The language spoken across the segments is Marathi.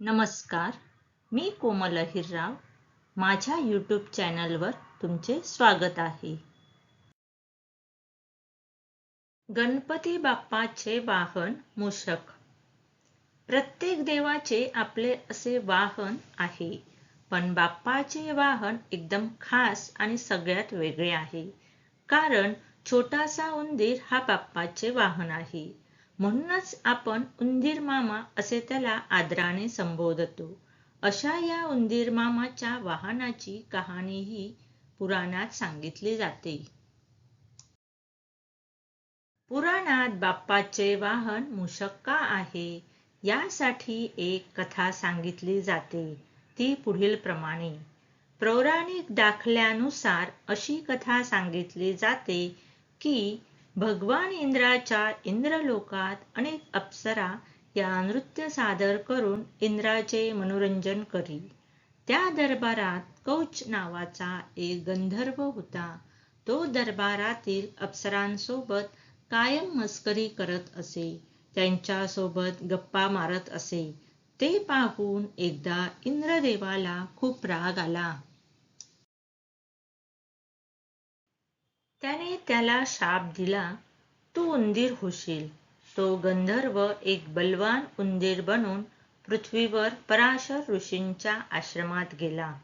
नमस्कार मी कोमल अहिरराव. माझ्या यूट्यूब चॅनलवर तुमचे स्वागत आहे. गणपती बाप्पाचे वाहन मूषक. प्रत्येक देवाचे आपले असे वाहन आहे पण बाप्पाचे वाहन एकदम खास आणि सगळ्यात वेगळे आहे. कारण छोटासा उंदीर हा बाप्पाचे वाहन आहे. म्हणूनच आपण उंदीर मामा असे त्याला आदराने संबोधतो. अशा या उंदीर मामाच्या वाहनाची कहाणीही पुराणात सांगितली जाते. पुराणात बाप्पाचे वाहन मुशक्का आहे यासाठी एक कथा सांगितली जाते ती पुढील प्रमाणे. पौराणिक दाखल्यानुसार अशी कथा सांगितली जाते की भगवान इंद्राच्या इंद्रलोकात अनेक अप्सरा या नृत्य सादर करून इंद्राचे मनोरंजन करी. त्या दरबारात कौच नावाचा एक गंधर्व होता. तो दरबारातील अप्सरांसोबत कायम मस्करी करत असे. त्यांच्यासोबत गप्पा मारत असे. ते पाहून एकदा इंद्रदेवाला खूप राग आला. त्याने त्याला शाप दिला. तू उंदीर होशील. तो गंधर्व एक बलवान उंदीर बनून पृथ्वीवर पराशर ऋषींच्या आश्रमात गेला.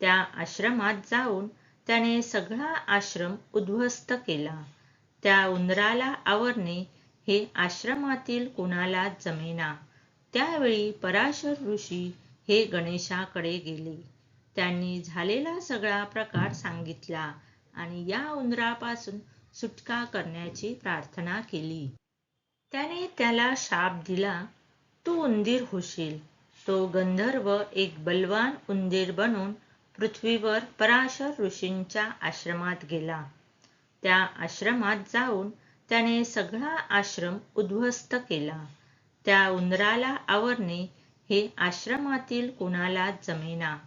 त्या आश्रमात जाऊन त्याने सगळा आश्रम उद्ध्वस्त केला. त्या उंदराला आवरणे हे आश्रमातील कुणाला जमेना. त्यावेळी पराशर ऋषी हे गणेशाकडे गेले. त्यांनी झालेला सगळा प्रकार सांगितला. आणि या उंदरापासून सुटका करण्याची प्रार्थना केली. त्याने त्याला शाप दिला तू उंदीर होशील. तो गंधर्व एक बलवान उंदीर बनून पृथ्वीवर पराशर ऋषींच्या आश्रमात गेला. त्या आश्रमात जाऊन त्याने सगळा आश्रम उद्ध्वस्त केला. त्या उंदराला आवरणे हे आश्रमातील कुणालाच जमेना.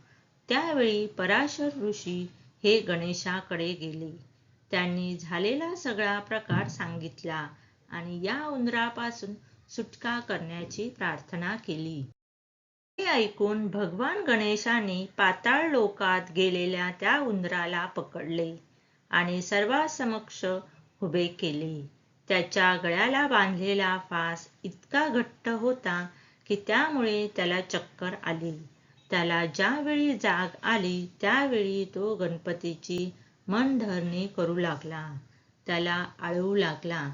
त्यावेळी पराशर ऋषी हे गणेशाकडे गेले. त्यांनी झालेला सगळा प्रकार सांगितला आणि या उंदरापासून सुटका करण्याची प्रार्थना केली. हे ऐकून भगवान गणेशाने पाताळ लोकात गेलेल्या त्या उंदराला पकडले आणि सर्वांसमक्ष उभे केले. त्याच्या गळ्याला बांधलेला फास इतका घट्ट होता की त्यामुळे त्याला चक्कर आली. त्याला ज्यावेळी जाग आली त्यावेळी तो गणपतीची मनधरणी करू लागला. त्याला आळवू लागला.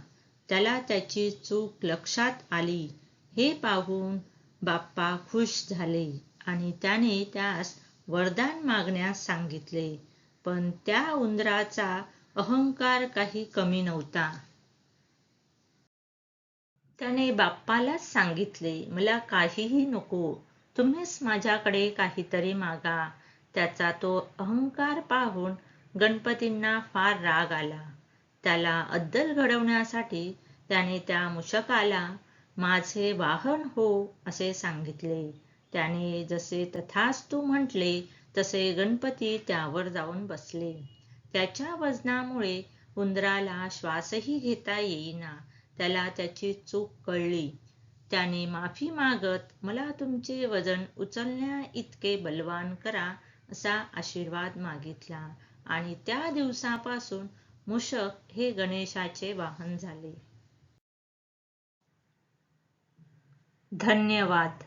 त्याला त्याची चूक लक्षात आली. हे पाहून बाप्पा खुश झाले आणि त्याने त्यास वरदान मागण्यास सांगितले. पण त्या उंदराचा अहंकार काही कमी नव्हता. त्याने बाप्पालाच सांगितले मला काहीही नको. तुम्हीच माझ्याकडे काहीतरी मागा. त्याचा तो अहंकार पाहून गणपतींना फार राग आला. त्याला अद्दल घडवण्यासाठी त्याने त्या मुषकाला माझे वाहन हो असे सांगितले. त्याने जसे तथास्तू म्हटले तसे गणपती त्यावर जाऊन बसले. त्याच्या वजनामुळे उंदराला श्वासही घेता येईना. त्याला त्याची चूक कळली. त्याने माफी मागत मला तुमचे वजन उचलण्या इतके बलवान करा असा आशीर्वाद मागितला. आणि त्या दिवसापासून मुशक हे गणेशाचे वाहन झाले. धन्यवाद.